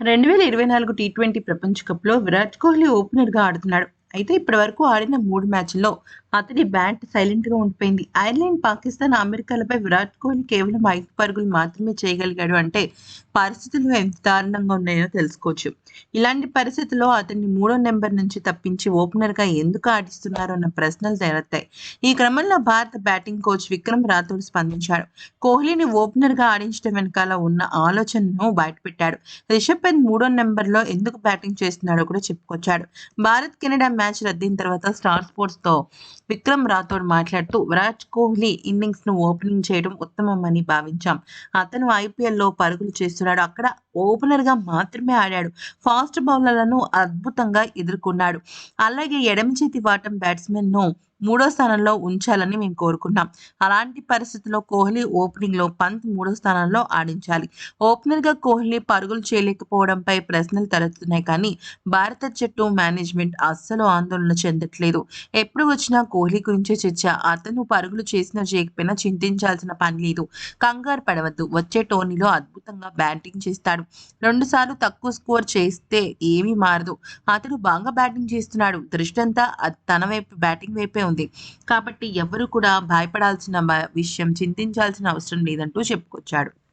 రెండు వేల ఇరవై నాలుగు టీ ట్వంటీ ప్రపంచ కప్లో విరాట్ కోహ్లీ ఓపెనర్గా ఆడుతున్నాడు. అయితే ఇప్పటి వరకు ఆడిన మూడు మ్యాచ్ల్లో అతని బ్యాట్ సైలెంట్గా ఉండిపోయింది. ఐర్లాండ్ పాకిస్తాన్ అమెరికాలపై విరాట్ కోహ్లీ కేవలం ఐదు పరుగులు మాత్రమే చేయగలిగాడు అంటే పరిస్థితులు ఎంత దారుణంగా ఉన్నాయో తెలుసుకోవచ్చు. ఇలాంటి పరిస్థితుల్లో అతన్ని మూడో నెంబర్ నుంచి తప్పించి ఓపెనర్గా ఎందుకు ఆడిస్తున్నారు అన్న ప్రశ్నలు తేలతాయి ఈ క్రమంలో భారత బ్యాటింగ్ కోచ్ విక్రమ్ రాథోడ్ స్పందించాడు. కోహ్లీని ఓపెనర్గా ఆడించడం వెనకాల ఉన్న ఆలోచనను బయటపెట్టాడు. రిషబ్ పంత్ మూడో నెంబర్లో ఎందుకు బ్యాటింగ్ చేస్తున్నాడో కూడా చెప్పుకొచ్చాడు. భారత్ కెనడా మ్యాచ్ రద్దయిన తర్వాత స్టార్ స్పోర్ట్స్తో విక్రమ్ రాథోడ్ మాట్లాడుతూ విరాట్ కోహ్లీ ఇన్నింగ్స్ను ఓపెనింగ్ చేయడం ఉత్తమమని భావించాం. అతను ఐపీఎల్లో పరుగులు చేస్తున్నాడు. అక్కడ ఓపెనర్గా మాత్రమే ఆడాడు. ఫాస్ట్ బౌలర్లను అద్భుతంగా ఎదుర్కొన్నాడు. అలాగే ఎడమ చేతి వాటం బ్యాట్స్మెన్ను మూడో స్థానంలో ఉంచాలని మేము కోరుకున్నాం అలాంటి పరిస్థితుల్లో కోహ్లీ ఓపెనింగ్లో పంత్ మూడో స్థానంలో ఆడించాలి. ఓపెనర్గా కోహ్లీ పరుగులు చేయలేకపోవడంపై ప్రశ్నలు తలెత్తున్నాయి కానీ భారత జట్టు మేనేజ్మెంట్ అస్సలు ఆందోళన చెందట్లేదు. ఎప్పుడు వచ్చినా కోహ్లీ గురించే చర్చ అతను పరుగులు చేసినా చేయకపోయినా చింతించాల్సిన పని లేదు. కంగారు పడవద్దు వచ్చే టోర్నీలో అద్భుతంగా బ్యాటింగ్ చేస్తాడు. రెండుసార్లు తక్కువ స్కోర్ చేస్తే ఏమీ మారదు. అతడు బాగా బ్యాటింగ్ చేస్తున్నాడు. దృష్టంతా తన వైపు బ్యాటింగ్ వైపే ఉంది. కాబట్టి ఎవరు కూడా భయపడాల్సిన విషయం చింతించాల్సిన అవసరం లేదంటూ చెప్పుకొచ్చాడు.